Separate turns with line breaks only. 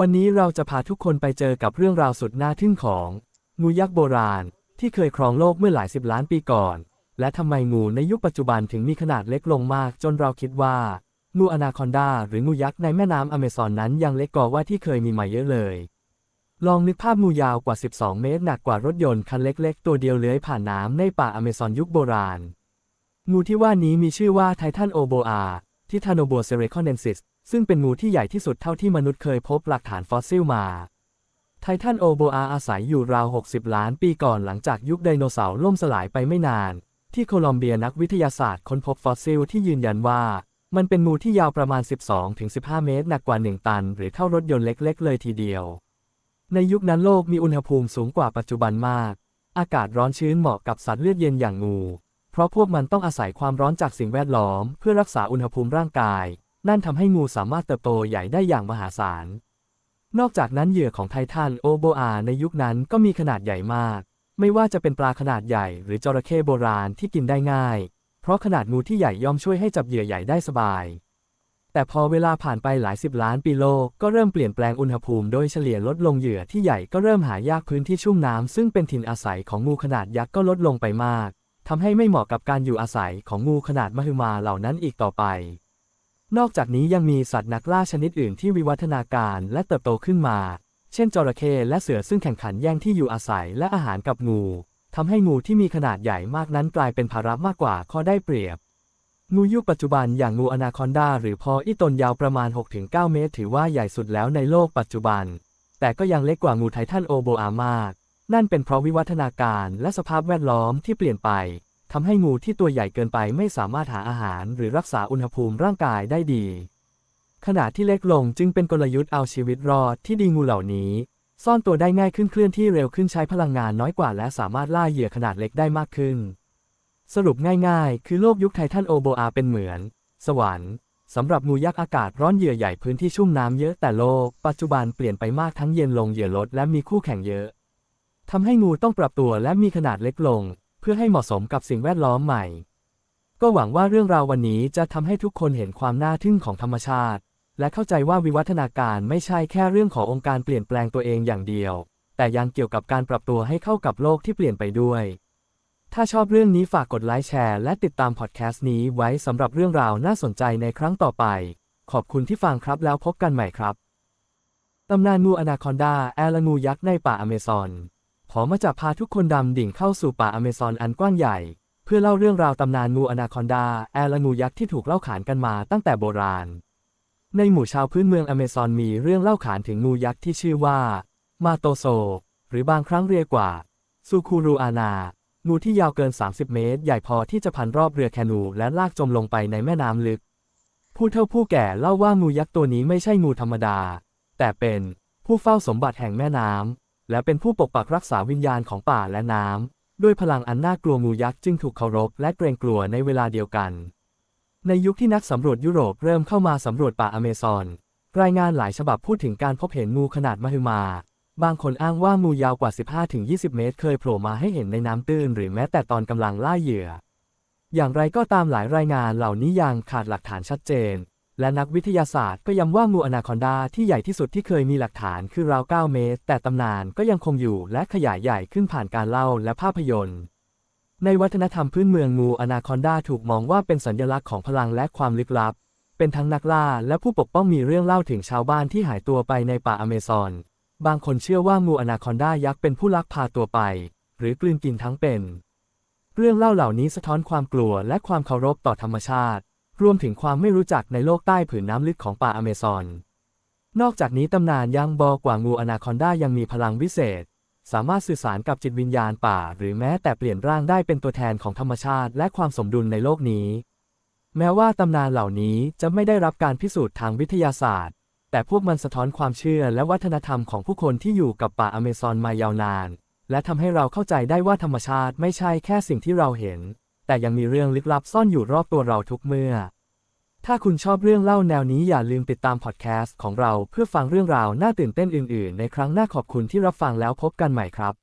วันนี้เราจะพาทุกคนไปเจอกับเรื่องราวสุดน่าทึ่งของ งูยักษ์โบราณ ที่เคยครองโลกเมื่อหลายสิบล้านปีก่อน และทำไมงูในยุคปัจจุบันถึงมีขนาดเล็กลงมาก จนเราคิดว่า งูอนาคอนดา หรืองูยักษ์ในแม่น้ำอเมซอนนั้นยังเล็กกว่าว่าที่เคยมีมาเยอะเลย ลองนึกภาพงูยาวกว่า 12 เมตรหนักกว่ารถยนต์คันเล็ก ๆ ตัวเดียวเลื้อยผ่านน้ำในป่าอเมซอนยุคโบราณ งูที่ว่านี้มีชื่อว่าไททันโอโบอา ทิทานโบเซเรคอนเนนซิสซึ่งเป็นงูที่ใหญ่ที่สุดเท่าที่มนุษย์เคยพบหลักฐานฟอสซิลมาไททันโอโบอาอาศัยอยู่ราว 60 ล้านปีก่อนหลังจากยุคไดโนเสาร์ล่มสลายไปไม่นาน ที่โคลอมเบียนักวิทยาศาสตร์ค้นพบฟอสซิลที่ยืนยันว่า มันเป็นงูที่ยาวประมาณ 12-15 เมตร หนักกว่า 1 ตัน หรือเท่ารถยนต์เล็ก ๆ เลยทีเดียว ในยุคนั้นโลกมีอุณหภูมิสูงกว่าปัจจุบันมาก อากาศร้อนชื้นเหมาะกับสัตว์เลือดเย็นอย่างงู เพราะพวกมันต้องอาศัยความร้อนจากสิ่งแวดล้อม เพื่อรักษาอุณหภูมิร่างกาย นั่นทำให้งูสามารถเติบโตใหญ่ได้อย่างมหาศาล นอกจากนั้นเหยื่อของไททันโอโบอาในยุคนั้นก็มีขนาดใหญ่มาก ไม่ว่าจะเป็นปลาขนาดใหญ่หรือจระเข้โบราณที่กินได้ง่าย เพราะขนาดงูที่ใหญ่ย่อมช่วยให้จับเหยื่อใหญ่ได้สบาย แต่พอเวลาผ่านไปหลายสิบล้านปีโลกก็เริ่มเปลี่ยนแปลงอุณหภูมิโดยเฉลี่ยลดลงเหยื่อที่ใหญ่ก็เริ่มหายากพื้นที่ชุ่มน้ำซึ่งเป็นถิ่นอาศัยของงูขนาดยักษ์ก็ลดลงไปมาก ทำให้ไม่เหมาะกับการอยู่อาศัยของงูขนาดมหึมาเหล่านั้นอีกต่อไป นอกจากนี้ยังมีสัตว์นักล่าชนิดอื่นที่วิวัฒนาการและเติบโตขึ้นมา เช่นจระเข้และเสือซึ่งแข่งขันแย่งที่อยู่อาศัยและอาหารกับงูทำให้งูที่มีขนาดใหญ่มากนั้นกลายเป็นภาระมากกว่าข้อได้เปรียบ งูยุคปัจจุบันอย่างงูอนาคอนดาหรือพออีตนยาวประมาณ 6-9 เมตร ถือว่าใหญ่สุดแล้วในโลกปัจจุบัน แต่ก็ยังเล็กกว่างูไททันโอโบอามาก นั่นเป็นเพราะวิวัฒนาการและสภาพแวดล้อมที่เปลี่ยนไปทำให้งูที่ตัวใหญ่เกินไปไม่สามารถหาอาหารหรือรักษาอุณหภูมิร่างกายได้ดี ขนาดที่เล็กลงจึงเป็นกลยุทธ์เอาชีวิตรอดที่ดีงูเหล่านี้ ซ่อนตัวได้ง่ายขึ้นเคลื่อนที่เร็วขึ้นใช้พลังงานน้อยกว่า และสามารถล่าเหยื่อขนาดเล็กได้มากขึ้น สรุปง่ายๆ คือโลกยุคไททันโอโบอาเป็นเหมือน สวรรค์สำหรับงูยักษ์อากาศร้อนเหยื่อใหญ่พื้นที่ชุ่มน้ำเยอะแต่โลก ปัจจุบันเปลี่ยนไปมากทั้งเย็นลงเหยื่อลดและมีคู่แข่งเยอะ ทำให้งูต้องปรับตัวและมีขนาดเล็กลง เพื่อให้เหมาะสมกับสิ่งแวดล้อมใหม่ ก็หวังว่าเรื่องราววันนี้จะทำให้ทุกคนเห็นความน่าทึ่งของธรรมชาติ และเข้าใจว่าวิวัฒนาการไม่ใช่แค่เรื่องขององค์การเปลี่ยนแปลงตัวเองอย่างเดียว แต่ยังเกี่ยวกับการปรับตัวให้เข้ากับโลกที่เปลี่ยนไปด้วย ถ้าชอบเรื่องนี้ฝากกดไลค์แชร์และติดตามพอดแคสต์นี้ไว้สำหรับเรื่องราวน่าสนใจในครั้งต่อไป ขอบคุณที่ฟังครับแล้วพบกันใหม่ครับตำนานงูอนาคอนดาแอลงูยักษ์ในป่าอเมซอน ขอมาจะพาทุกคนดำดิ่งเข้าสู่ป่าอเมซอนอันกว้างใหญ่ เพื่อเล่าเรื่องราวตำนานงูอนาคอนดา แอลงูยักษ์ที่ถูกเล่าขานกันมาตั้งแต่โบราณ ในหมู่ชาวพื้นเมืองอเมซอนมีเรื่องเล่าขานถึงงูยักษ์ที่ชื่อว่า มาโตโซ หรือบางครั้งเรียกว่าซูคูรูอานางูที่ยาวเกิน 30 เมตร ใหญ่พอที่จะพันรอบเรือแคนูและลากจมลงไปในแม่น้ำลึก ผู้เฒ่าผู้แก่เล่าว่างูยักษ์ตัวนี้ไม่ใช่งูธรรมดา แต่เป็นผู้เฝ้าสมบัติแห่งแม่น้ำ และเป็นผู้ปกปักรักษาวิญญาณของป่าและน้ำ ด้วยพลังอันน่ากลัวงูยักษ์จึงถูกเคารพและเกรงกลัวในเวลาเดียวกัน ในยุคที่นักสำรวจยุโรปเริ่มเข้ามาสำรวจป่าอเมซอน รายงานหลายฉบับพูดถึงการพบเห็นงูขนาดมหึมา บางคนอ้างว่างูยาวกว่า 15-20 เมตร เคยโผล่มาให้เห็นในน้ำตื้นหรือแม้แต่ตอนกำลังล่าเหยื่อ อย่างไรก็ตามหลายรายงานเหล่านี้ยังขาดหลักฐานชัดเจน และนักวิทยาศาสตร์ก็ย้ำว่างูอนาคอนดาที่ใหญ่ที่สุดที่เคยมีหลักฐานคือราว 9 เมตร แต่ตำนานก็ยังคงอยู่และขยายใหญ่ขึ้นผ่านการเล่าและภาพยนตร์ ในวัฒนธรรมพื้นเมืองงูอนาคอนดาถูกมองว่าเป็นสัญลักษณ์ของพลังและความลึกลับ เป็นทั้งนักล่าและผู้ปกป้องมีเรื่องเล่าถึงชาวบ้านที่หายตัวไปในป่าอเมซอน บางคนเชื่อว่างูอนาคอนดายักษ์เป็นผู้ลักพาตัวไป หรือกลืนกินทั้งเป็น เรื่องเล่าเหล่านี้สะท้อนความกลัวและความเคารพต่อธรรมชาติ รวมถึงความไม่รู้จักในโลกใต้ผืนน้ำลึกของป่าอเมซอน นอกจากนี้ตำนานยังบอกว่างูอนาคอนดายังมีพลังวิเศษ สามารถสื่อสารกับจิตวิญญาณป่า หรือแม้แต่เปลี่ยนร่างได้เป็นตัวแทนของธรรมชาติ และความสมดุลในโลกนี้ แม้ว่าตำนานเหล่านี้จะไม่ได้รับการพิสูจน์ทางวิทยาศาสตร์ แต่พวกมันสะท้อนความเชื่อและวัฒนธรรมของผู้คนที่อยู่กับป่าอเมซอนมายาวนาน และทำให้เราเข้าใจได้ว่าธรรมชาติไม่ใช่แค่สิ่งที่เราเห็นแต่ยังมีเรื่องลึกลับซ่อนอยู่รอบตัวเราทุกเมื่อ ถ้าคุณชอบเรื่องเล่าแนวนี้อย่าลืมติดตามพอดแคสต์ของเราเพื่อฟังเรื่องราวน่าตื่นเต้นอื่น ๆ ในครั้งหน้าขอบคุณที่รับฟังแล้วพบกันใหม่ครับ